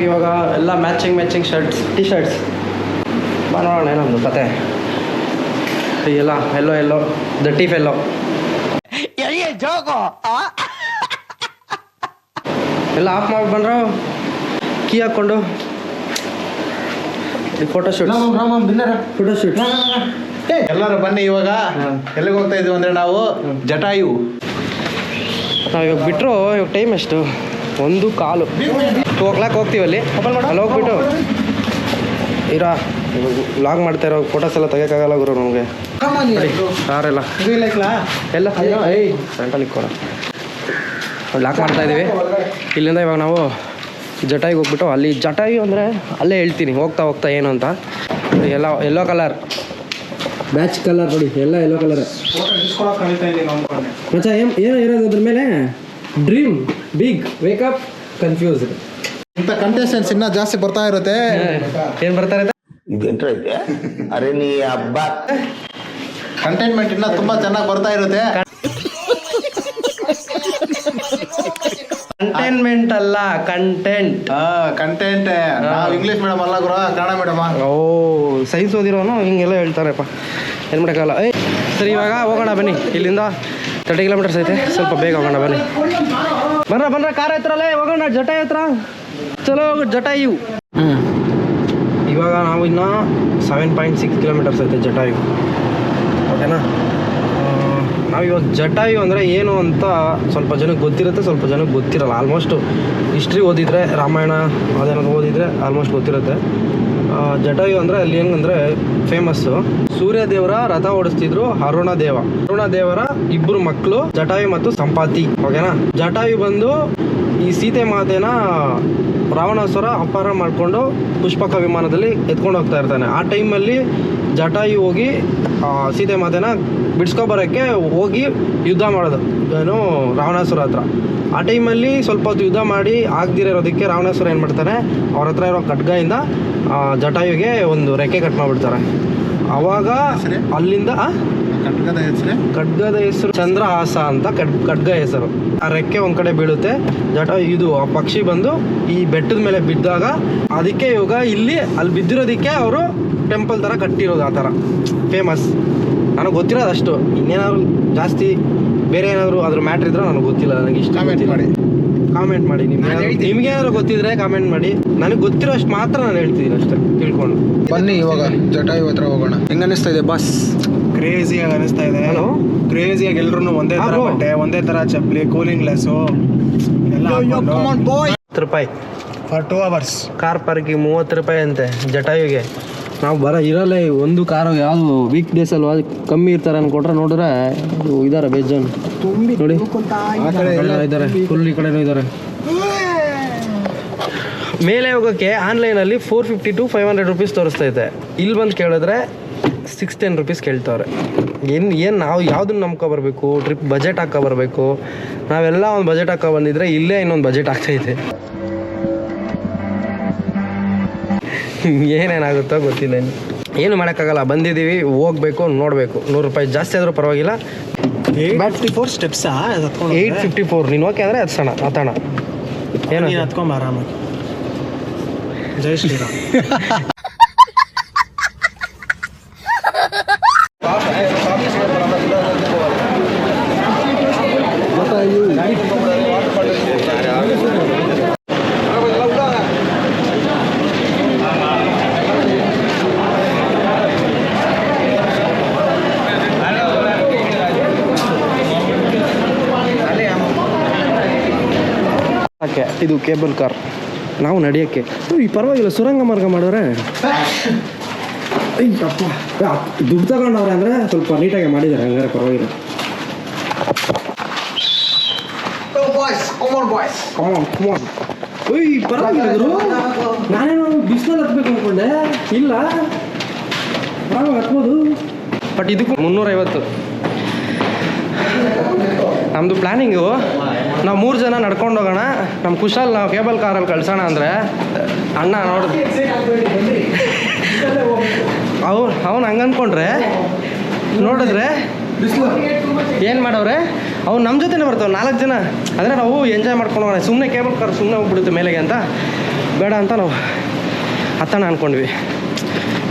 ಆಗಿ ಇವಾಗ ಎಲ್ಲ matching matching shirts T shirts ಮಾಡೋಣ ಏನೊಂದು ಕತೆ. ಎಲ್ಲ ಎಲ್ಲೋ ಎಲ್ಲೋ. ದಟ್ಟಿ ಫೆಲ್ಲೋ ಎಲ್ಲ. ಆಫ್ ಮಾಡಿ ಬಂದ್ರು? ಕೀ ಹಾಕ್ಕೊಂಡು. ಫೋಟೋ ಶೂಟ್ ಫೋಟೋ ಶೂಟ್ ಎಲ್ಲರೂ ಬನ್ನಿ ಇವಾಗ. ಎಲ್ಲಿಗೆ ಹೋಗ್ತಾ ಇದೀವಿ ಅಂದ್ರೆ ನಾವು? ಜಟಾಯು. ನಾವು ಇವಾಗ ಬಿಟ್ಟರು ಇವಾಗ ಟೈಮ್ ಎಷ್ಟು? ಒಂದು ಕಾಲು. ಟೂ ಓ ಕ್ಲಾಕ್ ಹೋಗ್ತೀವಲ್ಲಿ ಅಲ್ಲಿ ಅಲ್ಲಿ ಹೋಗ್ಬಿಟ್ಟು ಇರಾ ಲಾಗ್ ಮಾಡ್ತಾ ಇರೋ ಫೋಟೋಸ್ ಎಲ್ಲ ತೆಗಿಯೋಕ್ಕಾಗಲ್ಲ ಗುರು ನಮಗೆ. ಎಲ್ಲ. ಇಕ್ಕೋಣ. ಲಾಕ್ ಮಾಡ್ತಾ ಇದ್ದೀವಿ ಇಲ್ಲಿಂದ ಇವಾಗ ನಾವು ಜಟಾಯಿಗೆ ಹೋಗ್ಬಿಟ್ಟು ಅಲ್ಲಿ ಜಟಾಯಿ ಅಂದರೆ ಅಲ್ಲೇ ಹೇಳ್ತೀನಿ ಹೋಗ್ತಾ ಹೋಗ್ತಾ ಏನು ಅಂತ. ಎಲ್ಲ ಎಲ್ಲೋ ಕಲರ್ ಬ್ಯಾಚ್ ಕಲರ್ ನೋಡಿ ಎಲ್ಲ ಎಲ್ಲೋ ಕಲರ್ ಮಚ್ಚ ಏನು ಏನು ಇರೋದು ಅದ್ರ ಮೇಲೆ? Dream big wake up confuse ಇಂಥ ಕಂಟೆಸ್ಟೆಂಟ್ಸ್ ಇನ್ನ ಜಾಸ್ತಿ ಬರ್ತಾ ಇರುತ್ತೆ. ಏನು ಬರ್ತಾ ಇರುತ್ತೆ? ಇದೆ ಅರೆ ನೀ ಹಬ್ಬ. ಕಂಟೈನ್ಮೆಂಟ್ ಇನ್ನ ತುಂಬಾ ಚೆನ್ನಾಗಿ ಬರ್ತಾ ಇರುತ್ತೆ. ಕಂಟೈನ್ಮೆಂಟ್ ಅಲ್ಲ ಕಂಟೆಂಟ್ ಕಂಟೆಂಟ್ ನಾವು ಇಂಗ್ಲಿಷ್ ಮೇಡಮ್ ಅಲ್ಲ ಗುರು ಕನ್ನಡ ಮೇಡಮ್. ಓ ಸೈನ್ಸ್ ಓದಿರೋನು ಹಿಂಗೆಲ್ಲ ಹೇಳ್ತಾರಪ್ಪ. ಏನು ಮಾಡೋಕ್ಕಾಗಲ್ಲ. ಏಯ್ ಸರಿ ಇವಾಗ ಹೋಗೋಣ ಬನ್ನಿ. ಇಲ್ಲಿಂದ ತರ್ಟಿ ಕಿಲೋಮೀಟರ್ಸ್ ಐತೆ. ಸ್ವಲ್ಪ ಬೇಗ ಹೋಗೋಣ, ಬನ್ನಿ. ಬರ್ರ ಬನ್ರ ಕಾರ್ ಹತ್ರಲ್ಲೇ ಹೋಗೋಣ, ಜಟ ಹತ್ರ. ಚಲೋ ಜಟಾಯು ಇವು. ಇವಾಗ ನಾವು ಇನ್ನು ಸೆವೆನ್ ಪಾಯಿಂಟ್ ಸಿಕ್ಸ್ ಕಿಲೋಮೀಟರ್ಸ್ ಐತೆ ಜಟಾಯು ಓಕೆನಾ? ನಾವು ಇವಾಗ ಜಟಾಯು ಅಂದರೆ ಏನು ಅಂತ ಸ್ವಲ್ಪ ಜನಕ್ಕೆ ಗೊತ್ತಿರುತ್ತೆ, ಸ್ವಲ್ಪ ಜನಕ್ಕೆ ಗೊತ್ತಿರಲ್ಲ. ಆಲ್ಮೋಸ್ಟ್ ಹಿಸ್ಟ್ರಿ ಓದಿದರೆ, ರಾಮಾಯಣ, ಅದೇನಾದ್ರು ಓದಿದರೆ ಆಲ್ಮೋಸ್ಟ್ ಗೊತ್ತಿರುತ್ತೆ. ಜಟಾಯು ಅಂದರೆ ಅಲ್ಲಿ ಹೆಂಗಂದ್ರೆ ಫೇಮಸ್ಸು ಸೂರ್ಯ ದೇವರ ರಥ ಓಡಿಸ್ತಿದ್ರು ಅರುಣ ದೇವ. ಅರುಣ ದೇವರ ಇಬ್ಬರು ಮಕ್ಕಳು ಜಟಾಯು ಮತ್ತು ಸಂಪಾತಿ. ಓಕೆನಾ ಜಟಾಯು ಬಂದು ಈ ಸೀತೆ ಮಾತೆನ ರಾವಣಾಸುರ ಅಪಹಾರ ಮಾಡಿಕೊಂಡು ಪುಷ್ಪಕ ವಿಮಾನದಲ್ಲಿ ಎತ್ಕೊಂಡು ಹೋಗ್ತಾ ಇರ್ತಾನೆ. ಆ ಟೈಮಲ್ಲಿ ಜಟಾಯು ಹೋಗಿ ಸೀತೆ ಮಾತೆನ ಬಿಡ್ಸ್ಕೊಬರೋಕ್ಕೆ ಹೋಗಿ ಯುದ್ಧ ಮಾಡೋದು. ಏನು? ರಾವಣಾಸುರ ಹತ್ರ. ಆ ಟೈಮಲ್ಲಿ ಸ್ವಲ್ಪ ಹೊತ್ತು ಯುದ್ಧ ಮಾಡಿ ಆಗದಿರೋದಕ್ಕೆ ರಾವಣಾಸುರ ಏನು ಮಾಡ್ತಾನೆ? ಅವ್ರ ಹತ್ರ ಇರೋ ಖಡ್ಗಯಿಂದ ಜಟಾಯುಗೆ ಒಂದು ರೆಕ್ಕೆ ಕಟ್ ಮಾಡಿಬಿಡ್ತಾರೆ. ಅವಾಗ ಅಲ್ಲಿಂದ ಆ? ಹೆಸರು? ಖಡ್ಗದ ಹೆಸರು ಚಂದ್ರಹಾಸ ಅಂತ ಕಡ್ ಖಡ್ಗ ಹೆಸರು. ಆ ರೆಕ್ಕೆ ಒಂದ್ ಕಡೆ ಬೀಳುತ್ತೆ. ಜಟ ಇದು ಆ ಪಕ್ಷಿ ಬಂದು ಈ ಬೆಟ್ಟದ ಮೇಲೆ ಬಿದ್ದಾಗ ಅದಕ್ಕೆ ಇವಾಗ ಇಲ್ಲಿ ಅಲ್ಲಿ ಬಿದ್ದಿರೋದಕ್ಕೆ ಅವರು ಟೆಂಪಲ್ ಥರ ಕಟ್ಟಿರೋದು ಆ ಥರ ಫೇಮಸ್. ನನಗೆ ಗೊತ್ತಿರೋದು ಅಷ್ಟು. ಇನ್ನೇನಾದ್ರು ಜಾಸ್ತಿ ಬೇರೆ ಏನಾದ್ರು ಅದ್ರ ಮ್ಯಾಟ್ರ್ ಇದ್ರೆ ನನಗೆ ಗೊತ್ತಿಲ್ಲ. ನನಗೆ ಇಷ್ಟ ಮಾಡಿ. ಕಾಮೆಂಟ್ ಮಾಡಿ. ನಿಮ್ಗೆ ನಿಮ್ಗೆ ಏನಾದ್ರು ಗೊತ್ತಿದ್ರೆ ಕಾಮೆಂಟ್ ಮಾಡಿ. ನನಗೆ ಗೊತ್ತಿರೋ ಅಷ್ಟು ಮಾತ್ರ ನಾನು ಹೇಳ್ತಿದ್ದೀನಿ ಅಷ್ಟೇ. ತಿಳ್ಕೊಂಡು. ಬನ್ನಿ ಇವಾಗ ಜಟಾಯು ಹತ್ರ ಹೋಗೋಣ. ಹೆಂಗ ಅನಿಸ್ತಾ ಇದೆ ಬಸ್ ಕ್ರೇಜಿಯಾಗಿ ಅನಿಸ್ತಾ ಇದೆ? ಕ್ರೇಜಿಯಾಗಿ ಎಲ್ಲರೂ ಒಂದೇ ತರ ಬಟ್ಟೆ ಒಂದೇ ತರ ಚಪ್ಪಲಿ ಕೂಲಿಂಗ್ ಗ್ಲಾಸು ಎಲ್ಲ ಹತ್ತು ರೂಪಾಯಿ. For two hours car parking ಮೂವತ್ತು ರೂಪಾಯಿ ಅಂತೆ ಜಟಾಯುಗೆ. ನಾವು ಬರೋ ಇರಲ್ಲ ಒಂದು ಕಾರು ಯಾವುದು ವೀಕ್ ಡೇಸ್ ಅಲ್ವಾ ಕಮ್ಮಿ ಇರ್ತಾರೆ ಅನ್ಕೊಟ್ರೆ ನೋಡಿದ್ರೆ ಇದಾರೆ ಬೇಜನ್. ನೋಡಿ. ಕಡೆ ಇದ್ದಾರೆ ಫುಲ್ ಈ ಕಡೆನೂ ಇದ್ದಾರೆ ಮೇಲೆ ಹೋಗೋಕ್ಕೆ ಆನ್ಲೈನಲ್ಲಿ four fifty to five hundred rupees ತೋರಿಸ್ತೈತೆ ಇಲ್ಲಿ ಬಂದು ಕೇಳಿದ್ರೆ ಸಿಕ್ಸ್ ಟೆನ್ ರುಪೀಸ್ ಕೇಳ್ತಾವ್ರೆ ಏನು ಏನು ನಾವು ಯಾವ್ದನ್ನ ನಂಬ್ಕೊಬರ್ಬೇಕು ಟ್ರಿಪ್ ಬಜೆಟ್ ಹಾಕೋ ಬರಬೇಕು? ನಾವೆಲ್ಲ ಒಂದು ಬಜೆಟ್ ಹಾಕೋ ಬಂದಿದ್ರೆ ಇಲ್ಲೇ ಇನ್ನೊಂದು ಬಜೆಟ್ ಆಗ್ತೈತೆ ಏನೇನಾಗುತ್ತೋ ಗೊತ್ತಿಲ್ಲ ಏನು ಮಾಡೋಕ್ಕಾಗಲ್ಲ ಬಂದಿದ್ದೀವಿ ಹೋಗ್ಬೇಕು ನೋಡಬೇಕು. ನೂರು ರೂಪಾಯಿ ಜಾಸ್ತಿ ಆದರೂ ಪರವಾಗಿಲ್ಲ. Fifty four steps eight fifty four ನೀನು ಓಕೆ ಅಂದರೆ ಹತ್ಸೋಣ ಹತ್ತೋಣ. ಏನು? ಹತ್ಕೊಂಬ ಆರಾಮಾಗಿ. ಜೈ ಶ್ರೀರಾಮ್ ಓಕೆ ಇದು ಕೇಬಲ್ ಕಾರ್. ನಾವು ನಡೆಯೋಕ್ಕೆ. ಈ ಪರವಾಗಿಲ್ಲ ಸುರಂಗ ಮಾರ್ಗ ಮಾಡೋರೆ ಅಯ್ಯಪ್ಪ ದುಡ್ಡು ತಗೊಂಡವ್ರೆ ಅಂದರೆ ಸ್ವಲ್ಪ ನೀಟಾಗಿ ಮಾಡಿದ್ದಾರೆ ಹಂಗಾರೆ ಪರವಾಗಿಲ್ಲ. ನಮ್ದು ಪ್ಲಾನಿಂಗು ಓಯ್ ಪರವಾಗಿಲ್ಲ ನಾನೇನೋ ಬಿಸಿಲಲ್ಲಿ ಹತ್ಬೇಕು ಅಂದ್ಕೊಂಡೆ ಇಲ್ಲ. ಆರಾಮಾಗಿ ಹತ್ಬೋದು. ಬಟ್ ಇದಕ್ಕೂ ಮುನ್ನೂರೈವತ್ತು. ನಮ್ಮದು ಪ್ಲ್ಯಾನಿಂಗು ನಾವು ಮೂರು ಜನ ನಡ್ಕೊಂಡು ಹೋಗೋಣ. ನಮ್ಮ ಕುಶಾಲ್ ನಾವು ಕೇಬಲ್ ಕಾರಲ್ಲಿ ಕಳ್ಸೋಣ ಅಂದರೆ, ಅಣ್ಣ ನೋಡಿದ್ ಅವ್ನು ಅವ್ನು ಹಂಗೆ ಅಂದ್ಕೊಂಡ್ರೆ ನೋಡಿದ್ರೆ ಏನು ಮಾಡವ್ರೆ? ಅವ್ನು ನಮ್ಮ ಜೊತೆನೇ ಬರ್ತಾವೆ, ನಾಲ್ಕು ಜನ. ಅಂದರೆ ನಾವು ಎಂಜಾಯ್ ಮಾಡ್ಕೊಂಡು ಹೋಗೋಣ. ಸುಮ್ಮನೆ ಕೇಬಲ್ ಕಾರ್ ಸುಮ್ಮನೆ ಹೋಗ್ಬಿಡುತ್ತೆ ಮೇಲೆಗೆ ಅಂತ. ಬೇಡ ಅಂತ ನಾವು ಹತ್ತಣ ಅಂದ್ಕೊಂಡ್ವಿ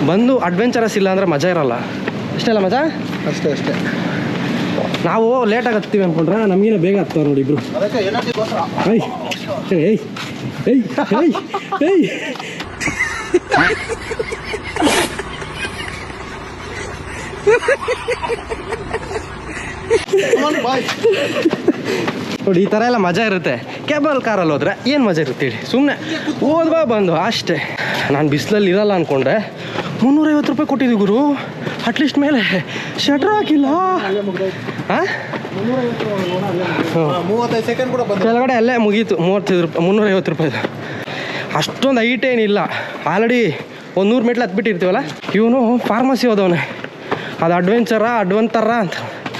ಬಂದು ಅಡ್ವೆಂಚರಸ್ ಇಲ್ಲ ಅಂದರೆ ಮಜಾ ಇರಲ್ಲ. ಅಷ್ಟೇ ಅಲ್ಲ ಮಜಾ? ಅಷ್ಟೇ ಅಷ್ಟೇ. ನಾವು ಲೇಟಾಗಿ ಹತ್ತೀವಿ ಅಂದ್ಕೊಂಡ್ರೆ ನಮಗಿನ ಬೇಗ ಹತ್ತವ್ರು ನೋಡಿ ಇಬ್ರು. ಎನರ್ಜಿಗೋಸ್ಕರ ಏಯ್ ಏಯ್ ಏಯ್ ಏಯ್ ಬಾಯ್ ನೋಡಿ ಈ ಥರ ಎಲ್ಲ ಮಜಾ ಇರುತ್ತೆ. ಕೇಬಲ್ ಕಾರಲ್ಲಿ ಹೋದ್ರೆ ಏನು ಮಜಾ ಇರುತ್ತೆ ಹೇಳಿ? ಸುಮ್ಮನೆ ಹೋದ್ವಾ ಬಂದು ಅಷ್ಟೇ. ನಾನು ಬಿಸಿಲಲ್ಲಿ ಇರಲ್ಲ ಅಂದ್ಕೊಂಡ್ರೆ ಮುನ್ನೂರೈವತ್ತು ರೂಪಾಯಿ ಕೊಟ್ಟಿದ್ವಿ ಗುರು. ಅಟ್ಲೀಸ್ಟ್ ಮೇಲೆ ಶಟ್ರ್ ಹಾಕಿಲ್ಲ. ಕೆಳಗಡೆ ಅಲ್ಲೇ ಮುಗೀತು. ಮೂವತ್ತೈದು ರೂಪಾಯಿ ಮುನ್ನೂರೈವತ್ತು ರೂಪಾಯಿದು. ಅಷ್ಟೊಂದು ಐಟ್ ಏನಿಲ್ಲ ಆಲ್ರೆಡಿ ಒಂದು ನೂರು ಮೆಟ್ಲು ಹತ್ಬಿಟ್ಟಿರ್ತೀವಲ್ಲ ಇವನು ಫಾರ್ಮಸಿ ಹೋದವನೇ. ಅದು ಅಡ್ವೆಂಚರಾ ಅಡ್ವಂತರಾ ಅಂತ.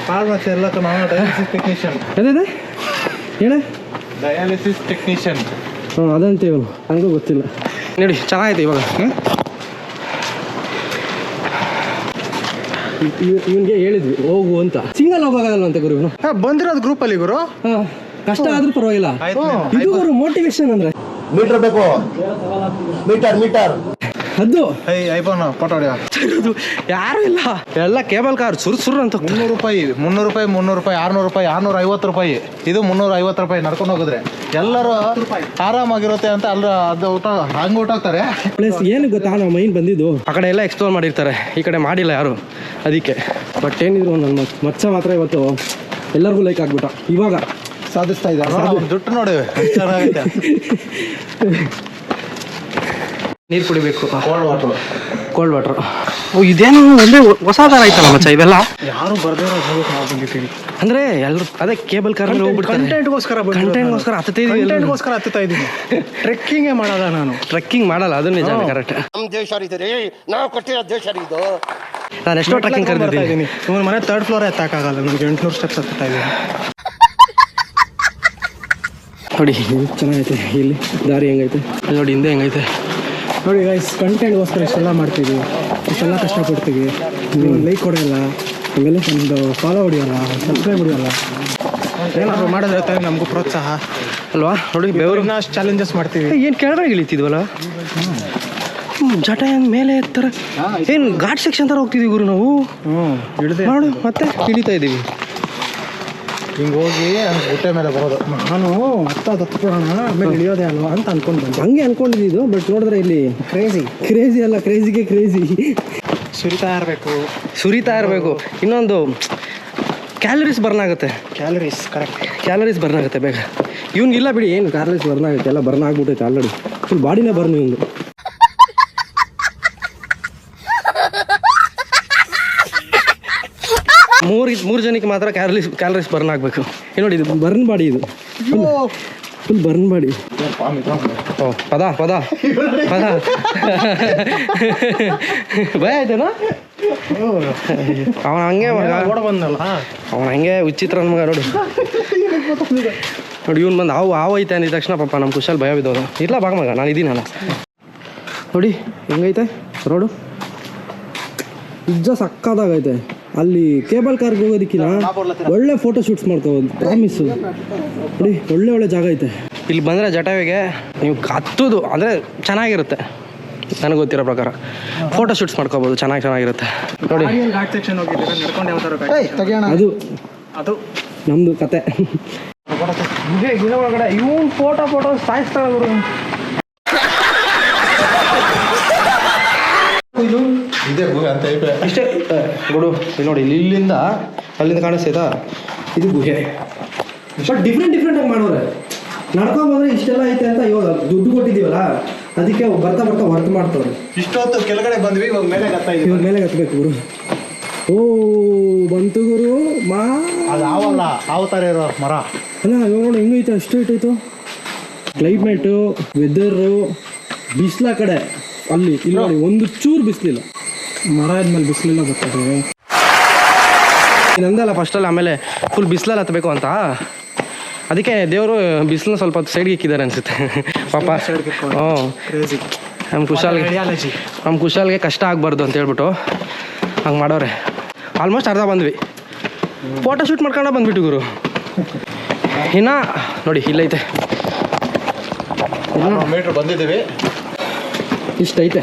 ಎಲ್ಲ ನಾನು ಡಯಾಲಿಸಿಸ್ ಟೆಕ್ನಿಷಿಯನ್ ಅದೇ ಹೇಳ ಡಯಾಲಿಸಿಸ್ ಟೆಕ್ನಿಷಿಯನ್ ಹ್ಞೂ ಅದಂತೆ ಇವನು. ನನಗೂ ಗೊತ್ತಿಲ್ಲ. ನೋಡಿ ಚೆನ್ನಾಗೈತೆ ಇವಾಗ. ಇವನ್ಗೆ ಹೇಳಿದ್ವಿ ಹೋಗು ಅಂತ. ಸಿಂಗಲ್ ಹೋಗೋಗಲ್ಲ ಅಂತ ಗುರು ಇವನು. ಬಂದಿರೋದು ಗ್ರೂಪಲ್ಲಿ ಗುರು. ಹಾಂ ಕಷ್ಟ ಆದ್ರೂ ಪರವಾಗಿಲ್ಲ. ಇದು ಗುರು ಮೋಟಿವೇಶನ್ ಅಂದ್ರೆ. ಮೀಟರ್ ಬೇಕು. Meter meter. ಅದು ಐ ಐಫೋನ್ ಇದು ಯಾರು ಇಲ್ಲ. ಎಲ್ಲ ಕೇಬಲ್ ಕಾರ್ ಸುರು ಸುರು ಅಂತ. ಮುನ್ನೂರು ರೂಪಾಯಿ ಮುನ್ನೂರು ರೂಪಾಯಿ ಮುನ್ನೂರು ರೂಪಾಯಿ ಆರ್ನೂರು ರೂಪಾಯಿ ಆರ್ನೂರ ಐವತ್ತು ರೂಪಾಯಿ. ಇದು ಮುನ್ನೂರ ಐವತ್ತು ರೂಪಾಯಿ ನಡ್ಕೊಂಡು ಹೋಗಿದ್ರೆ. ಎಲ್ಲರೂ ಆರಾಮಾಗಿರುತ್ತೆ ಅಂತ ಅಲ್ಲ ಅದು ಊಟ ಹಂಗೆ ಊಟ ಆಗ್ತಾರೆ ಪ್ಲೇಸ್ ಏನು ಗೊತ್ತಾ? ನಾವು ಮೈನ್ ಬಂದಿದ್ದು. ಆ ಕಡೆ ಎಲ್ಲ ಎಕ್ಸ್ಪ್ಲೋರ್ ಮಾಡಿರ್ತಾರೆ. ಈ ಕಡೆ ಮಾಡಿಲ್ಲ ಯಾರು? ಅದಕ್ಕೆ. ಬಟ್ ಏನಿದ್ರು ನನ್ನ ಮಚ್ಚ ಮಾತ್ರ ಇವತ್ತು ಎಲ್ಲರಿಗೂ ಲೈಕ್ ಆಗ್ಬಿಟ್ಟ. ಇವಾಗ. ಸಾಧಿಸ್ತಾ ಇದ್ದಾರೆ. ದುಡ್ಡು ನೋಡಿ. ಚೆನ್ನಾಗೈತೆ. ನೀರು ಕುಡಿಬೇಕು. ಕೋಲ್ಡ್ ವಾಟರ್ ಕೋಲ್ಡ್ ವಾಟರ್ ಓ ಇದೇನು ಒಂದೇ ಹೊಸ ಥರ ಐತಲ್ಲ ಮಚ್ಚ ಇವೆಲ್ಲ? ಯಾರು ಬರ್ದೇ ಇರೋ ಜಾಗಕ್ಕೆ ನಾವು ಬಂದಿದ್ದೀವಿ. ಅಂದ್ರೆ ಎಲ್ಲರೂ ಅದೇ ಕೇಬಲ್ ಕಾರ್ ಹೋಗ್ಬಿಡ್ತಾರೆ. ಕಂಟೆಂಟ್ಗೋಸ್ಕರ ಕಂಟೆಂಟ್ಗೋಸ್ಕರ ಹತ್ತೈದು ಕಂಟೆಂಟ್ಗೋಸ್ಕರ ಹತ್ತುತ್ತಾ ಇದ್ದೀನಿ ಟ್ರೆಕ್ಕಿಂಗೇ ಮಾಡಲ್ಲ ನಾನು. ಟ್ರೆಕ್ಕಿಂಗ್ ಮಾಡಲ್ಲ ಅದು ನಿಜ ಕರೆಕ್ಟ್ ನಮ್ಮ ದೇಶ ರೀ ನಾವು ಕೊಟ್ಟಿರೋ ದೇಶ ಇದು ನಾನು ಎಷ್ಟೋ ಟ್ರೆಕ್ಕಿಂಗ್ ಕರೆದಿದ್ದೀನಿ. ನಿಮ್ಮ ಇವ್ನ ಮನೆ ತರ್ಡ್ ಫ್ಲೋರ್ ಎತ್ತಕ್ಕಾಗಲ್ಲ ನನಗೆ ಎಂಟ್ನೂರು ಸ್ಟೆಪ್ಸ್ ಹತ್ತುತ್ತಾ ಇದ್ದೀನಿ ನೋಡಿ ಚೆನ್ನಾಗೈತೆ. ಇಲ್ಲಿ ದಾರಿ ಹೆಂಗೈತೆ? ನೋಡಿ ಹಿಂದೆ ಹೆಂಗೈತೆ. ನೋಡಿ ಗೈಸ್ ಕಂಟೆಂಟ್ಗೋಸ್ಕರ ಇಷ್ಟೆಲ್ಲ ಮಾಡ್ತೀವಿ. ಇಷ್ಟೆಲ್ಲ ಕಷ್ಟಪಡ್ತೀವಿ. ನೀವು ಲೈಕ್ ಹೊಡೆಯಲ್ಲ ಆಮೇಲೆ ಒಂದು ಫಾಲೋ ಹೊಡಿಯಲ್ಲ ಸಬ್ಸ್ಕ್ರೈಬ್ ಹೊಡಿಯಲ್ಲ. ಏನಾದ್ರು ಮಾಡಿದ್ರೆ ತಾನೇ ನಮಗೂ ಪ್ರೋತ್ಸಾಹ. ಅಲ್ವಾ? ನೋಡಿ ಬೆವರನ್ನ ಅಷ್ಟು ಚಾಲೆಂಜಸ್ ಮಾಡ್ತೀವಿ. ಏನು ಕೆಳಗಡೆ ಇಳಿತಿದ್ವಲ್ಲ? ಜಟ ಹೆಂಗ್ ಮೇಲೆ ಎತ್ತರ? ಏನು ಘಾಟ್ ಸೆಕ್ಷನ್ ತರ ಹೋಗ್ತಿದೀವಿ ಗುರು ನಾವು. ಹ್ಞೂ ಮತ್ತೆ ಇಳಿತಾ ಇದ್ದೀವಿ ಹಿಂಗೆ ಹೋಗಿ ಹಂಗೆ ಗುಟ್ಟೆ ಮೇಲೆ ಬರೋದು ನಾನು ಹತ್ತ ಹತ್ಕೊಳ್ಳೋಣ ಆಮೇಲೆ ಇಳಿಯೋದೇ ಅಲ್ವಾ ಅಂತ ಅನ್ಕೊಂಡು. ಬಂದೆ ಹಂಗೆ ಅನ್ಕೊಂಡಿದ್ದು ಬಟ್ ನೋಡಿದ್ರೆ ಇಲ್ಲಿ ಕ್ರೇಜಿ ಕ್ರೇಜಿ ಅಲ್ಲ ಕ್ರೇಜಿಗೆ ಕ್ರೇಜಿ ಸುರಿತಾ ಇರಬೇಕು. ಸುರಿತಾ ಇರಬೇಕು. ಇನ್ನೊಂದು ಕ್ಯಾಲರೀಸ್ ಬರ್ನ್ ಆಗುತ್ತೆ ಕ್ಯಾಲರೀಸ್ ಕರೆಕ್ಟ್ ಕ್ಯಾಲರೀಸ್ ಬರ್ನ್ ಆಗುತ್ತೆ ಬೇಗ. ಇವ್ನಿಗಿಲ್ಲ ಬಿಡಿ ಏನು ಕ್ಯಾಲರೀಸ್ ಬರ್ನ್ ಆಗುತ್ತೆ ಎಲ್ಲ ಬರ್ನ್ ಆಗ್ಬಿಟ್ಟೈತೆ ಆಲ್ರೆಡಿ ಫುಲ್ ಬಾಡಿನೇ ಬರ್ನ್ ಇವ್ನು. ಮೂರು ಮೂರು ಜನಕ್ಕೆ ಮಾತ್ರ ಕ್ಯಾಲರೀಸ್ ಕ್ಯಾಲರೀಸ್ ಬರ್ನ್ ಆಗಬೇಕು. ನೋಡಿ ಇದು ಬರ್ನ್ ಬಾಡಿ ಇದು. ಫುಲ್ ಬರ್ನ್ ಬಾಡಿ ಓ ಪದ ಪದ. ಪದ. ಭಯ ಆಯ್ತೇನಾ? ಅವನ ಹಂಗೆ ಮಗ. ಅವನ ಹಂಗೆ ವಿಚಿತ್ರ ಮಗ ನೋಡಿ. ನೋಡಿ ಇವ್ನು ಬಂದು ಹಾವು ಹಾವು ಐತೆ ಅಂದಿದ ತಕ್ಷಣ ಪಾಪ ನಮ್ಮ ಕುಶಲ್ ಭಯ ಬಿದ್ದೋದು ಇಲ್ಲ ಬಾಗ ಮಗ ನಾನು ಇದ್ದೀನಲ್ಲ ನೋಡಿ ಹೆಂಗೈತೆ? ರೋಡು. ನಿಜ ಸಕ್ಕದಾಗೈತೆ ಅಲ್ಲಿ ಕೇಬಲ್ ಕಾರ್ಗೆ ಹೋಗೋದಕ್ಕಿಂತ ಒಳ್ಳೆ ಫೋಟೋ ಶೂಟ್ಸ್ ಮಾಡ್ಕೋಬೋದು ಪ್ರಾಮಿಸು ನೋಡಿ ಒಳ್ಳೆ ಒಳ್ಳೆ ಜಾಗ ಐತೆ. ಇಲ್ಲಿ ಬಂದರೆ ಜಟಾವಿಗೆ ನೀವು ಹತ್ತೋದು ಅಂದ್ರೆ ಚೆನ್ನಾಗಿರುತ್ತೆ. ನನಗೆ ಗೊತ್ತಿರೋ ಪ್ರಕಾರ. ಫೋಟೋ ಶೂಟ್ಸ್ ಮಾಡ್ಕೋಬೋದು ಚೆನ್ನಾಗಿ ಚೆನ್ನಾಗಿರುತ್ತೆ. ನೋಡಿ. ಅದು ಅದು. ನಮ್ಮದು ಕತೆ. ಇದೇ ಗಿಡ ಒಳಗಡೆ ಇವನ್ ಫೋಟೋ ಫೋಟೋ ಸಾಯಿಸ್ತಾಳೆ ಅವರು ಇದು ಇದೆ ಗುಹೆ ಅಂತ ಐತೆ ಇಷ್ಟೇ? ಗುಡು ಇಲ್ಲಿ ನೋಡಿ ಇಲ್ಲಿ ಇಲ್ಲಿಂದ ಅಲ್ಲಿಂದ ಕಾಣಿಸ್ತೈತಾ? ಇದು ಗುಹೆ. ಬಟ್ ಡಿಫ್ರೆಂಟ್ ಡಿಫ್ರೆಂಟ್ ಆಗಿ ಮಾಡೋರೆ. ನಡ್ಕೊಂಡ್ ಬಂದ್ರೆ ಇಷ್ಟೆಲ್ಲ ಐತೆ ಅಂತ ಇವಾಗ ದುಡ್ಡು ಕೊಟ್ಟಿದ್ದೀವಲ್ಲ ಅದಕ್ಕೆ ಬರ್ತಾ ಬರ್ತಾ ವರ್ಕ್ ಮಾಡ್ತವ್ರೆ. ಇಷ್ಟೊತ್ತು ಕೆಳಗಡೆ ಬಂದ್ವಿ ಇವಾಗ ಮೇಲೆ ಗತ್ತ ಇವಾಗ ಮೇಲೆ ಹತ್ಬೇಕು ಗುರು. ಓ ಬಂತು ಗುರು ಮಾ. ಅದು ಆವಲ್ಲ ಆವ ಥರ ಇರೋ ಮರ. ಅಲ್ಲ ಇವಾಗ ನೋಡಿ ಹೆಂಗೈತೆ ಅಷ್ಟು ಇಟ್ಟೈತು ಕ್ಲೈಮೇಟು ವೆದರು ಬಿಸಿಲ ಕಡೆ. ಅಲ್ಲಿ ಇಲ್ಲಿ ನೋಡಿ ಒಂದು ಚೂರು ಬಿಸಿಲಿಲ್ಲ. ಮರ ಆದ್ಮೇಲೆ ಬಿಸಿಲಿಲ್ಲ ಬರ್ತದೆ ನಂದಲ್ಲ ಫಸ್ಟಲ್ಲಿ ಆಮೇಲೆ ಫುಲ್ ಬಿಸಿಲಲ್ಲಿ ಹತ್ತಬೇಕು ಅಂತ. ಅದಕ್ಕೆ ದೇವರು ಬಿಸಿಲನ್ನ ಸ್ವಲ್ಪ ಹೊತ್ತು ಸೈಡ್ಗೆ ಇಕ್ಕಿದ್ದಾರೆ ಅನ್ಸುತ್ತೆ. ಪಾಪ. ಹ್ಞೂ ನಮ್ಮ ಕುಶಾಲ್ಗೆ ನಮ್ಮ ಕುಶಾಲ್ಗೆ ಕಷ್ಟ ಆಗಬಾರ್ದು ಅಂತ ಹೇಳ್ಬಿಟ್ಟು ಹಂಗೆ ಮಾಡೋರೆ. ಆಲ್ಮೋಸ್ಟ್ ಅರ್ಧ ಬಂದ್ವಿ. ಫೋಟೋ ಶೂಟ್ ಮಾಡ್ಕೊಂಡ ಬಂದ್ಬಿಟ್ಟು ಗುರು. ಇನ್ನು ನೋಡಿ ಇಲ್ಲೈತೆ. ಮೀಟ್ರ್ ಬಂದಿದ್ದೀವಿ. ಇಷ್ಟೈತೆ.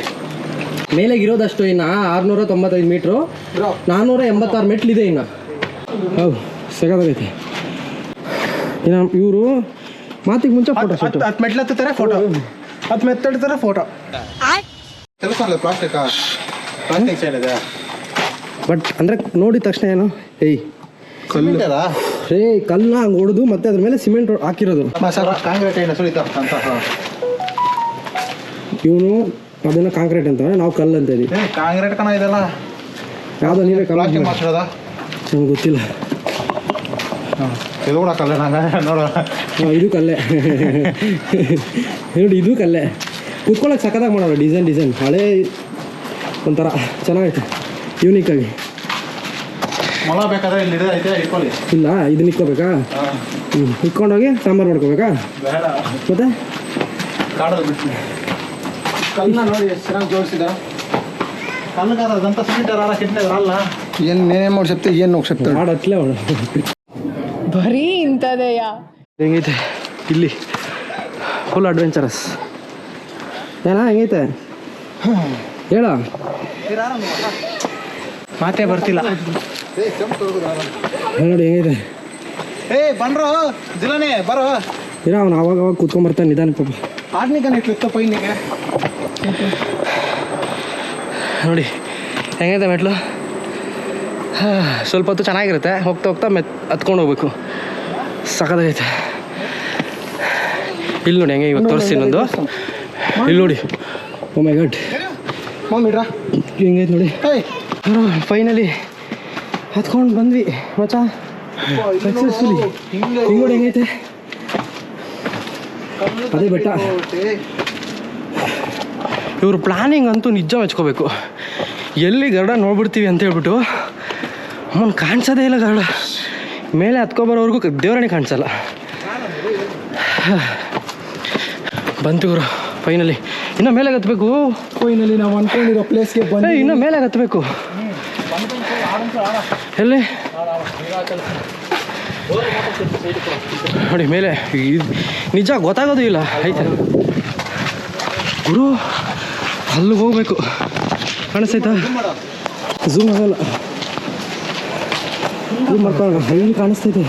ಮೇಲೆ ಇರೋದಷ್ಟು ಇನ್ನ ಆರುನೂರ ತೊಂಬತ್ತೈದು ಮೀಟ್ರು ನಾನ್ನೂರ ಎಂಬತ್ತಾರು ಮೆಟ್ಲಿದೆ ಇನ್ನು. ಹೌದು ಸಗದಾಗೈತೆ ಇನ್ನು ಇವರು ಮಾತಿಗೆ ಮುಂಚೆ ಫೋಟೋ ಶೂಟು ಹತ್ತು ಮೆಟ್ಲು ಹತ್ತುತ್ತಾರೆ ಫೋಟೋ ಹತ್ತು ಮೆತ್ತಡ್ತಾರೆ ಫೋಟೋ ಕೆಲಸ ಅಲ್ಲ ಪ್ಲಾಸ್ಟಿಕ್ ಪ್ಲಾಸ್ಟಿಕ್ ಏನಿದೆ ಬಟ್ ಅಂದರೆ ನೋಡಿದ ತಕ್ಷಣ ಏನು? ಏಯ್. ರೇ ಕಲ್ಲ ಹಂಗೆ ಹೊಡೆದು ಮತ್ತೆ ಅದ್ರ ಮೇಲೆ ಸಿಮೆಂಟ್ ಹಾಕಿರೋದು. ಇವನು ಅದನ್ನು ಕಾಂಕ್ರೀಟ್ ಅಂತ ನಾವು ಕಲ್ಲು ಅಂತ ಇದೀವಿ ಕಾಂಕ್ರೀಟ್ ಕಣ ಇದೆಲ್ಲ. ಯಾವುದೋ ನೀವೇ ಪ್ಲಾಸ್ಟಿಕ್ ಕಲ್ಲ ಮಾಡ್ಸಿರೋದ? ನಮ್ಗೆ ಗೊತ್ತಿಲ್ಲ. ಇದು ಕಲ್ಲೆ ಕಲ್ಲ ನಂಗೆ ನೋಡು. ಹಾಂ ಇದು ಕಲ್ಲೇ. ನೋಡಿ ಇದು ಕಲ್ಲೆ. ಕುತ್ಕೊಳ್ಳೋಕೆ ಸಕ್ಕತ್ತಾಗಿ ಮಾಡೋಣ ಡಿಸೈನ್ ಡಿಸೈನ್. ಹಳೇ ಒಂಥರ ಚೆನ್ನಾಗೈತೆ. ಯೂನಿಕ್ ಆಗಿ. ಮೊಳ ಬೇಕಾದ್ರೆ ಇಲ್ಲಿ ಇದೆ ಐತೆ ಇಟ್ಕೊಳ್ಳಿ. ಇಲ್ಲ ಇದನ್ನ ಇಕ್ಕೋಬೇಕಾ ಹ್ಞೂ ಇಕ್ಕೊಂಡೋಗಿ ಸಾಂಬಾರು ಮಾಡ್ಕೋಬೇಕಾ? ಬೇಡ. ಮತ್ತೆ? ಕಾಡೋದು ಬಿಟ್ಟು ಕಣ್ಣ ನೋಡಿ ಎಷ್ಟು ಚೆನ್ನಾಗಿ ಜೋಡಿಸಿದ? ಏನು ಏನು ಬರೀ ಇಲ್ಲಿ. ಫುಲ್ ಅಡ್ವೆಂಚರಸ್ ಏನಾ ಹೆಂಗೈತೆ? ಹೇಳ. ಮಾತೇ ಬರ್ತಿಲ್ಲ. ನೋಡಿ ಹೆಂಗೈತೆ? ಏ ಬಂಡ್ರೋ ದಿಲನೇ ಬರೋ. ಏನೋ ಅವ್ನು ಅವಾಗ ಅವಾಗ ಕೂತ್ಕೊಂಡ್ಬರ್ತಾನೆ ನಿಧಾನ ಪಾಪ. ಆಡ್ನಿಗೆ ನೆಟ್ಲಿತ್ತಪ್ಪ ಇನ್ನಿಗೆ. ನೋಡಿ ಹೆಂಗೈತೆ ಮೆಟ್ಲು? ಹಾ, ಸ್ವಲ್ಪ ಹೊತ್ತು ಚೆನ್ನಾಗಿರುತ್ತೆ. ಹೋಗ್ತಾ ಹೋಗ್ತಾ ಮೆತ್ ಹತ್ಕೊಂಡು ಹೋಗ್ಬೇಕು. ಸಖತ್ತಾಗೈತೆ. ಇಲ್ಲಿ ನೋಡಿ ಹೆಂಗೆ ಇವಾಗ ತೋರಿಸ್ತೀನಿ ಒಂದು ಇಲ್ಲಿ ನೋಡಿ. ಓ ಮೈ ಗಡ್ ಮಮ್ಮಿಡ್ರಾ? ಹೆಂಗೈತೆ ನೋಡಿ. ಫೈನಲಿ ಹತ್ಕೊಂಡು ಬಂದ್ವಿ. ಮಚ ಸಕ್ಸಸ್ಫುಲಿ ಹಿಂಗೆ ನೋಡಿ ಹೆಂಗೈತೆ? ಅದೇ ಬೆಟ್ಟ. ಇವ್ರ ಪ್ಲಾನಿಂಗ್ ಅಂತೂ ನಿಜ ಮೆಚ್ಕೋಬೇಕು. ಎಲ್ಲಿ ಗರುಡ ನೋಡ್ಬಿಡ್ತೀವಿ ಅಂತ ಹೇಳ್ಬಿಟ್ಟು ಅವನು ಕಾಣಿಸೋದೇ ಇಲ್ಲ ಗರುಡ. ಮೇಲೆ ಹತ್ಕೊಬರೋವರೆಗೂ ದೇವರಣೆ ಕಾಣಿಸಲ್ಲ. ಬಂತು ಇವರು ಫೈನಲಿ ಇನ್ನೂ ಮೇಲೆ ಹತ್ಬೇಕು. ಫೈನಲಿ ನಾವು ಅನ್ಕೊಂಡಿರೋ ಪ್ಲೇಸ್ಗೆ ಬಂದು ಇನ್ನೂ ಮೇಲೆ ಹತ್ಬೇಕು. ಎಲ್ಲಿ? ನೋಡಿ ಮೇಲೆ. ನಿಜ ಗೊತ್ತಾಗೋದು ಇಲ್ಲ. ಆಯ್ತು ಗುರು. ಅಲ್ಲಿಗೆ ಹೋಗ್ಬೇಕು. ಕಾಣಿಸ್ತೈತಾ ಝೂಮ್ ಆಗಲ್ಲ. ಝೂಮ್ ಮಾಡ್ಕೊಳ್ಳೋಣ ಅಲ್ಲಿ ಕಾಣಿಸ್ತೈತೆ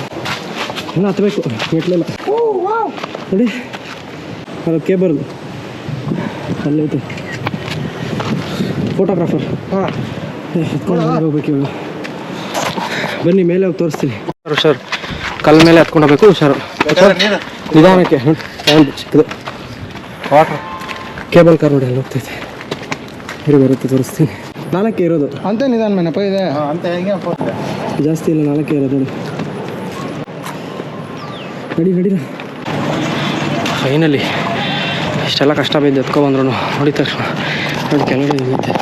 ಇನ್ನೂ ಹತ್ಬೇಕು. ಮೆಟ್ಲೆಲ್ಲ. ನೋಡಿ. ಅದು ಕೇಬಲ್ ಅಲ್ಲೈತೆ ಫೋಟೋಗ್ರಾಫರ್ ಹಾಂ. ಹೋಗ್ಬೇಕು ಇವಾಗ ಬನ್ನಿ ಮೇಲೆ ಹೋಗಿ ತೋರಿಸ್ತೀನಿ. ಹುಷಾರು ಕಲ್ ಮೇಲೆ ಹತ್ಕೊಂಡು ಹೋಗ್ಬೇಕು. ಸರ್ ನಿಧಾನಕ್ಕೆ. ಒಂದು ಚಿಕ್ಕದು. ವಾಟರ್ ಕೇಬಲ್ ಕಾರ್ ನೋಡಿ ಅಲ್ಲಿ ಹೋಗ್ತೈತೆ ಇರು ಬರುತ್ತೆ ತೋರಿಸ್ತೀನಿ. ನಾಲ್ಕೇ ಇರೋದು. ಅಂತ ನಿಧಾನ ಮೇನಪ್ಪ ಇದೆ. ಅಂತ ಹೆಂಗೆ ಜಾಸ್ತಿ ಇಲ್ಲ ನಾಲ್ಕೇ ಇರೋದು ನಡಿ. ನಡಿ ನಡೀರ ಫೈನಲಿ ಇಷ್ಟೆಲ್ಲ ಕಷ್ಟ ಬಿದ್ದು ಎತ್ಕೊಬಂದ್ರು ನೋಡಿ ತಕ್ಷಣ ನೋಡಿ ಕೆಳಗಡೆ ಇದೆ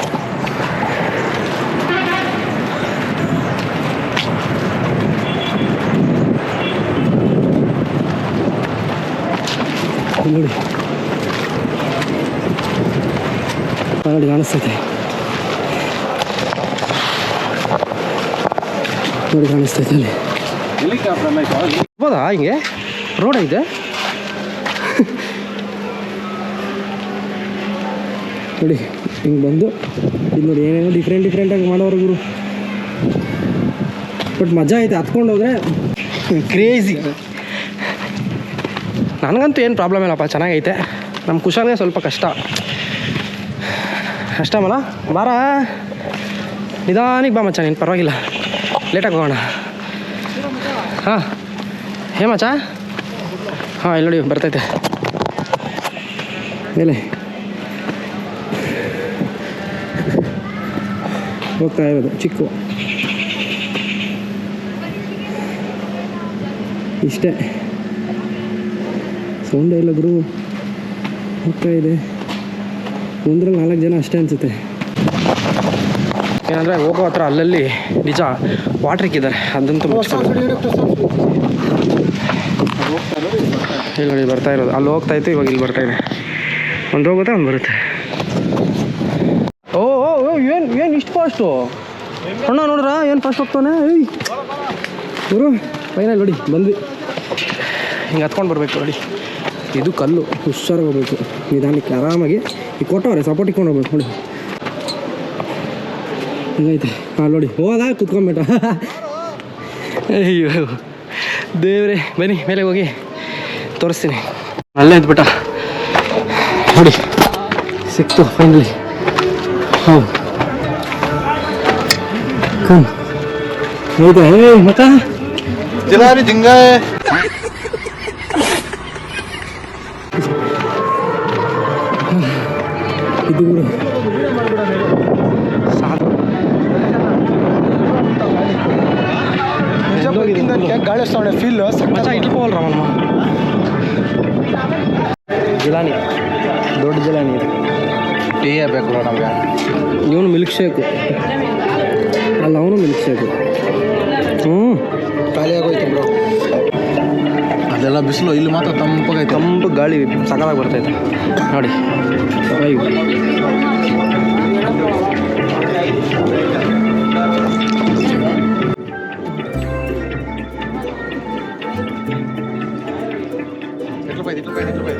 ನೋಡಿ ಆ ನೋಡಿ ಕಾಣಿಸ್ತೈತೆ ನೋಡಿ ಕಾಣಿಸ್ತೈತೆ ಅಲ್ಲಿ. ಹೌದಾ ಹಿಂಗೆ? ರೋಡ್ ಇದೆ? ನೋಡಿ, ಹಿಂಗೆ ಬಂದು, ಇದು ನೋಡಿ ಏನೇನೋ ಡಿಫ್ರೆಂಟ್ ಡಿಫ್ರೆಂಟಾಗಿ ಮಾಡೋರು ಗುರು ಬಟ್ ಮಜಾ ಐತೆ, ಹತ್ಕೊಂಡು ಹೋದ್ರೆ ಕ್ರೇಜಿ ನನಗಂತೂ ಏನು ಪ್ರಾಬ್ಲಮ್ ಇಲ್ಲಪ್ಪ, ಚೆನ್ನಾಗೈತೆ. ನಮ್ಮ ಕುಶಾಲ್ಗೆ ಸ್ವಲ್ಪ ಕಷ್ಟ. ಅಷ್ಟಮಲ್ಲ ಬಾರ. ನಿಧಾನಕ್ಕೆ ಬಾ ಮಚ್ಚ, ನೀನು ಪರವಾಗಿಲ್ಲ. ಲೇಟಾಗಿ ಹೋಗೋಣ. ಹಾಂ, ಹೇ ಮಚ್ಚ. ಹಾಂ, ಇಲ್ಲಿ ನೋಡಿ, ಬರ್ತೈತೆ. ಮೇಲೆ ಹೋಗ್ತಾ ಇರೋದು, ಚಿಕ್ಕು. ಇಷ್ಟೇ. ಸೌಂಡೇ ಇಲ್ಲ ಗುರು. ಹೋಗ್ತಾ ಇದೆ. ಒಂದ್ರಲ್ಲಿ ನಾಲ್ಕು ಜನ ಅಷ್ಟೇ ಅನಿಸುತ್ತೆ. ಏನಂದರೆ ಹೋಗೋ ಹತ್ರ ಅಲ್ಲಲ್ಲಿ ನಿಜ ವಾಟ್ರ್ ಇಕ್ಕಿದ್ದಾರೆ. ಅದಂತೂ ಇಲ್ಲ ನೋಡಿ ಬರ್ತಾ ಇರೋದು. ಅಲ್ಲಿ ಹೋಗ್ತಾ ಇತ್ತು ಇವಾಗ ಇಲ್ಲಿ ಬರ್ತಾ ಇದೆ. ಒಂದು ಹೋಗುತ್ತೆ ಒಂದು ಬರುತ್ತೆ. ಓ ಓ ಓ ಏನು ಏನು ಇಷ್ಟು ಫಾಸ್ಟು ಅಣ್ಣ ನೋಡ್ರ ಏನು ಫಾಸ್ಟ್ ಹೋಗ್ತಾನೆ? ಏಯ್. ಗುರು ಫೈನಲ್ ನೋಡಿ ಬಂದ್ವಿ. ಹಿಂಗೆ ಹತ್ಕೊಂಡು ಬರಬೇಕು ನೋಡಿ. ಇದು ಕಲ್ಲು. ಹುಷಾರು ಹೋಗ್ಬೇಕು ನಿಧಾನಕ್ಕೆ ಆರಾಮಾಗಿ ಈ ಕೊಟ್ಟವ್ರೆ ಸಪೋರ್ಟ್ ಇಟ್ಕೊಂಡು ಹೋಗ್ಬೇಕು ನೋಡಿ. ಹಿಂಗೈತೆ. ಹಾಂ ನೋಡಿ. ಹೋದ ಕುತ್ಕೊಂಬೇಟ ಅಯ್ಯೋ. ದೇವ್ರೆ, ಬನ್ನಿ ಮೇಲೆ ಹೋಗಿ. ತೋರಿಸ್ತೀನಿ. ಅಲ್ಲೇ ಇದ್ಬಿಟ್ಟ. ನೋಡಿ. ಸಿಕ್ತು ಫೈನಲಿ ಹೌದು. ಹೌದು ಮತ್ತೆ? ಜಿಂಗಾಯ್. ಇದು ಗುರು ಗಾಳಿ ಸೌಂಡ್ ಫೀಲ್ ಮಚ್ಚ ಇಟ್ಕೋವಲ್ರ ನಮ್ಮ ಜಿಲಾನಿ. ದೊಡ್ಡ ಜಿಲಾನಿ ಇದು. ಟೀ ಬೇಕು ನಮಗೆ. ಇವನು ಮಿಲ್ಕ್ ಶೇಕು ಅಲ್ಲ ಅವನು ಮಿಲ್ಕ್ ಶೇಕು ಹ್ಞೂ ಖಾಲಿ ಆಗೋಯ್ತು ಬ್ರೋ ಅದೆಲ್ಲ ಬಿಸಿಲು ಇಲ್ಲಿ ಮಾತ್ರ ತಂಪಾಗೈತೆ ತಂಪು ಗಾಳಿ ಸಕಲಾಗಿ ಬರ್ತೈತೆ ನೋಡಿ. ಅಯ್ಯೋ. ಎಷ್ಟು ರೂಪಾಯಿ ಎಷ್ಟು ರೂಪಾಯಿ ಎಷ್ಟು ರೂಪಾಯಿ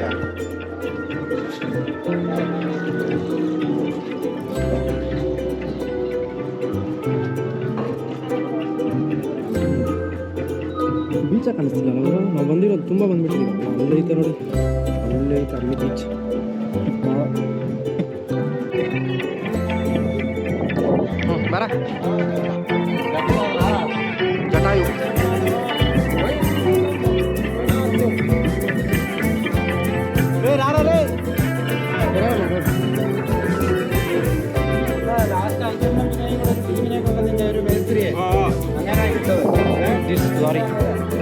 ಬೀಚ ಕಾಣಿಸ್ತಿಲ್ಲ ನಾವು ನಾವು ಬಂದಿರೋದು ತುಂಬ ಬಂದ್ಬಿಟ್ಟಿದ್ದೀವಿ ಅಲ್ಲೇ ಐತೆ ನೋಡಿ ಅಲ್ಲೇ ಐತೆ ಅಲ್ಲಿ ಬೀಚ್ ಹ್ಞೂ ಬರ ಜಟಾಯು ದಿಸ್ ಸಾರಿ ಹಾಂ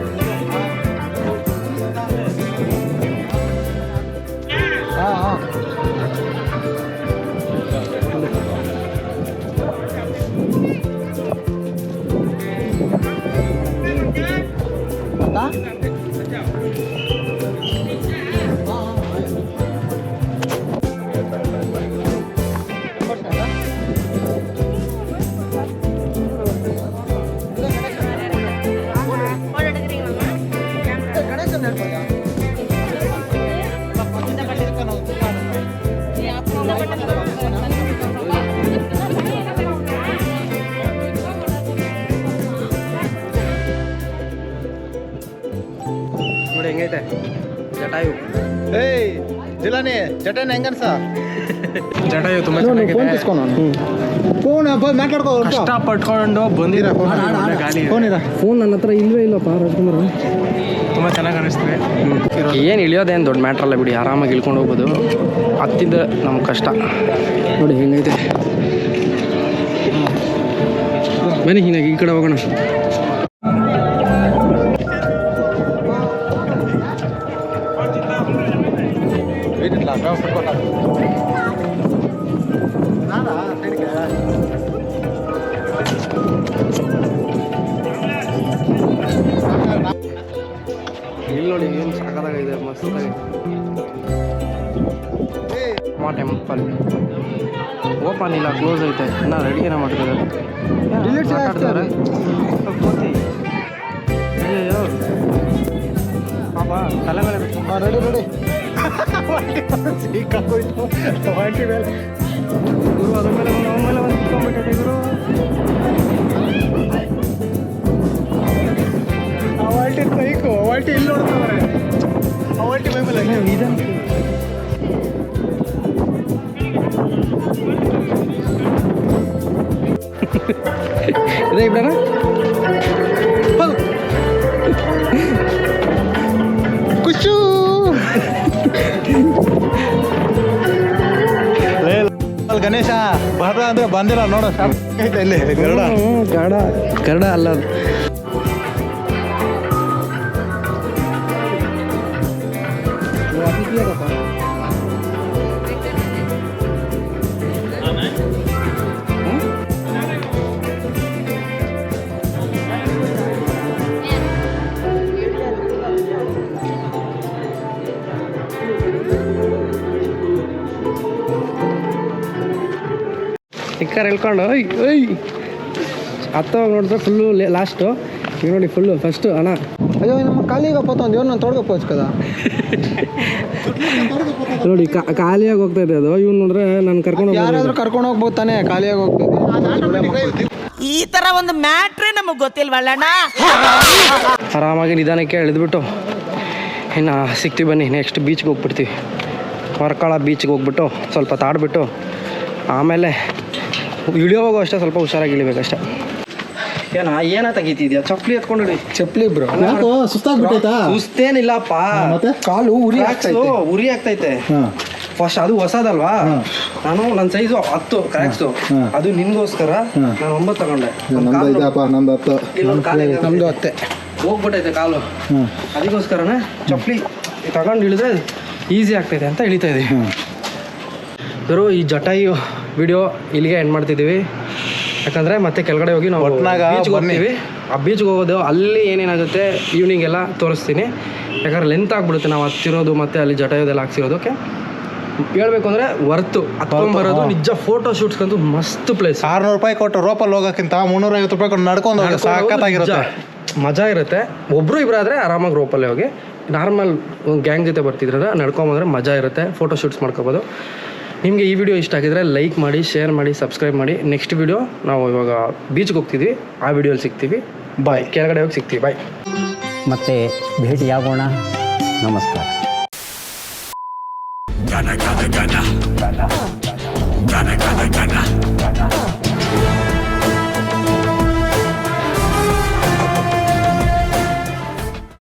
ಜಿಲಾನಿ ಚಟನ್ ಹೆಂಗನ್ಸ ಜಟಾಯು ತುಂಬ ಫೋನ್ ತಿಸ್ಕೊಂಡು ಫೋನ್ ಮಾತಾಡ್ಕೋ ಕಷ್ಟ ಪಟ್ಕೊಂಡು ಬಂದಿರೋ ಗಾಳಿ ಫೋನ್ ಇರ. ಫೋನ್ ನನ್ನ ಹತ್ರ ಇಲ್ವೇ ಇಲ್ಲಪ್ಪ ರಾಜ್ಕುಮಾರ್. ತುಂಬ ಚೆನ್ನಾಗಿ ಅನಿಸ್ತದೆ. ಏನು ಇಳಿಯೋದೇನು ದೊಡ್ಡ ಮ್ಯಾಟ್ರ್ ಅಲ್ಲ ಬಿಡಿ ಆರಾಮಾಗಿ ಇಳ್ಕೊಂಡು ಹೋಗ್ಬೋದು. ಹತ್ತಿದ ನಮ್ಮ ಕಷ್ಟ. ನೋಡಿ ಹಿಂಗೈತೆ. ಬನ್ನಿ ಹೀಗಾಗಿ ಈ ಕಡೆ ಹೋಗೋಣ. ಇಲ್ಲಿ ನೋಡಿ ಏನು ಸಾಕಾಗಿದೆ ಮಸ್ತಾಗಿ ಮಾ ಟೆಂಪಲ್ ಓಪನ್ ಇಲ್ಲ ಕ್ಲೋಸ್ ಐತೆ ಇನ್ನ ರೆಡಿಗೇನ ಮಾಡ್ತಿದ್ದಾರೆ ಮಾತಾಡ್ತಿದ್ದಾರೆ ಕೋತಿ ಅಯ್ಯಯ್ಯೋ ಪಾಪ ತಲೆ ಮೇಲೆ ಬಿಟ್ಟು ರೆಡಿ ರೆಡಿ ಸಿಕ್ಕಾಗೋಯ್ತು ವಾಂಟಿ ಮೇಲೆ ಗುರು ಅದ್ರ ಮೇಲೆ ಒಂದು ಅವನ ಮೇಲೆ ಒಂದು ಕುತ್ಕೊಂಡ್ಬಿಟ್ಟಿದೆ ಗುರು ಅವಾಲ್ಟಿ ಬೈಕು ಅವಾಲ್ಟಿ ಇಲ್ಲಿ ನೋಡ್ತಾರೆ ಅವಾಲ್ಟಿ ಬೈ ಮೇಲೆ ಇದೇ ಇಬ್ಬರಣ ಅಲ್ಲಿ ಗಣೇಶ ಬರ ಅಂದ್ರೆ ಬಂದಿಲ್ಲ ನೋಡು ಇಲ್ಲಿ ಗರುಡ. ಅಲ್ಲ ಕರ್ ಹೇಳ್ಕೊಂಡು ಏಯ್ ಹತ್ತವಾಗ ನೋಡಿದ್ರೆ ಫುಲ್ಲು ಲಾಸ್ಟು ಈಗ ನೋಡಿ ಫುಲ್ಲು ಫಸ್ಟು ಅಣ್ಣ. ಅಯ್ಯೋ ನಮ್ಮ ಖಾಲಿಗೆ ಹೋಗ್ತಾ ಇವ್ರು ನಾನು ತೊಡ್ಗೋ ಪೋಚ್ಕದ ನೋಡಿ ಖಾಲಿಯಾಗಿ ಹೋಗ್ತಾ ಇದೆ ಅದು. ಇವ್ನು ನೋಡ್ರೆ ನಾನು ಕರ್ಕೊಂಡು ಯಾರಾದ್ರೂ ಕರ್ಕೊಂಡು ಹೋಗ್ಬೋದು ತಾನೆ ಖಾಲಿಯಾಗಿ ಹೋಗ್ತಾ ಈ ತರ ಒಂದು ಮ್ಯಾಟ್ರೇ ನಮಗೆ ಗೊತ್ತಿಲ್ವಲ್ಲಣ್ಣ ಆರಾಮಾಗಿ ನಿಧಾನಕ್ಕೆ ಇಳಿದ್ಬಿಟ್ಟು ಇನ್ನು ಸಿಕ್ತಿ ಬನ್ನಿ ನೆಕ್ಸ್ಟ್ ಬೀಚ್ಗೆ ಹೋಗ್ಬಿಡ್ತೀವಿ. ಹೊರ್ಕಾಳ ಬೀಚ್ಗೆ ಹೋಗ್ಬಿಟ್ಟು ಸ್ವಲ್ಪ ತಾಡ್ಬಿಟ್ಟು ಆಮೇಲೆ ಇಳಿಯೋವಾಗ ಅಷ್ಟೇ ಸ್ವಲ್ಪ ಹುಷಾರಾಗಿ ಇಳಿಬೇಕಷ್ಟೇ ಏನ ಏನ ತೆಗಿತಿದ್ಯಾ? ಚಪ್ಪಲಿ ಎತ್ಕೊಂಡು ಇಳಿ ಚಪ್ಪಲಿ ಬ್ರೋ. ಯಾಕೋ ಸುಸ್ತಾಗ್ಬಿಟ್ಟೈತಾ? ಸುಸ್ತೇನಿಲ್ಲಪ್ಪ. ಮತ್ತೆ? ಕಾಲು ಉರಿ ಆಗ್ತೈತೆ. ಉರಿ ಆಗ್ತೈತೆ. ಫಸ್ಟ್ ಅದು ಹೊಸದಲ್ವಾ? ನಾನು ನನ್ನ ಸೈಜು ಹತ್ತು ಕ್ರ್ಯಾಕ್ಸು ಅದು ನಿನ್ಗೋಸ್ಕರ ನಾನು ಒಂಬತ್ತು ತಗೊಂಡೆ. ಒಂದ್ ಇದಪ್ಪ ನಂದು ಹತ್ತು. ಇಲ್ಲೊಂದ್ ಕಾಲು ಇದೆ. ನಮ್ದು ಅತ್ತೆ ಹೋಗ್ಬಿಟ್ಟೈತೆ ಕಾಲು. ಅದಕ್ಕೋಸ್ಕರನೇ ಚಪ್ಪಲಿ ತಗೊಂಡು ಇಳಿದ್ರೆ ಈಸಿ ಆಗ್ತೈತೆ ಅಂತ ಇಳಿತಾ ಇದೀವಿ. ಗುರು ಈ ಜಟಾಯಿ ವಿಡಿಯೋ ಇಲ್ಲಿಗೆ ಎಂಡ್ ಮಾಡ್ತಿದ್ದೀವಿ. ಯಾಕಂದ್ರೆ ಮತ್ತೆ ಕೆಳಗಡೆ ಹೋಗಿ ನಾವು ಬೀಚ್ಗೆ. ಹೋಗ್ತೀವಿ. ಆ ಬೀಚ್ಗೆ ಹೋಗೋದು ಅಲ್ಲಿ ಏನೇನಾಗುತ್ತೆ ಈವ್ನಿಂಗ್ ಎಲ್ಲ ತೋರಿಸ್ತೀನಿ. ಯಾಕಂದ್ರೆ ಲೆಂತ್ ಆಗ್ಬಿಡುತ್ತೆ ನಾವು ಹತ್ತಿರೋದು ಮತ್ತೆ ಅಲ್ಲಿ ಜಟಾಯೋದೆಲ್ಲ ಹಾಕ್ಸಿರೋದಕ್ಕೆ ಹೇಳ್ಬೇಕು ಅಂದ್ರೆ ವರ್ತು ಹತ್ಕೊಂಡ್ಬರೋದು ನಿಜ ಫೋಟೋ ಶೂಟ್ಸ್ಗಂತೂ ಮಸ್ತ್ ಪ್ಲೇಸ್ ಆರ್ನೂರು ರೂಪಾಯಿ ಕೊಟ್ಟು ರೋಪಲ್ಲಿ ಹೋಗೋಕ್ಕಿಂತ ಮುನ್ನೂರ ಐವತ್ತು ರೂಪಾಯಿ ಕೊಟ್ಟು ನಡ್ಕೊಂಡು ಸಾಕತ್ತಾಗಿರುತ್ತೆ. ಮಜಾ ಇರುತ್ತೆ. ಒಬ್ರು ಇಬ್ಬರಾದ್ರೆ ಆರಾಮಾಗಿ ರೋಪಲ್ಲೇ ಹೋಗಿ. ನಾರ್ಮಲ್ ಗ್ಯಾಂಗ್ ಜೊತೆ ಬರ್ತಿದ್ರೆ ನಡ್ಕೊಂಬಂದ್ರೆ ಮಜಾ ಇರುತ್ತೆ. ಫೋಟೋ ಶೂಟ್ಸ್ ಮಾಡ್ಕೋಬೋದು. ನಿಮಗೆ ಈ ವಿಡಿಯೋ ಇಷ್ಟ ಆಗಿದ್ರೆ ಲೈಕ್ ಮಾಡಿ ಶೇರ್ ಮಾಡಿ ಸಬ್ಸ್ಕ್ರೈಬ್ ಮಾಡಿ. ನೆಕ್ಸ್ಟ್ ವಿಡಿಯೋ ನಾವು ಇವಾಗ ಬೀಚ್ಗೆ ಹೋಗ್ತಿದ್ವಿ. ಆ ವಿಡಿಯೋಲಿ ಸಿಗ್ತೀವಿ. ಬಾಯ್ ಕೆಳಗಡೆ ಹೋಗಿ ಸಿಗ್ತೀವಿ. ಬಾಯ್ ಮತ್ತೆ ಭೇಟಿಯಾಗೋಣ. ನಮಸ್ಕಾರ.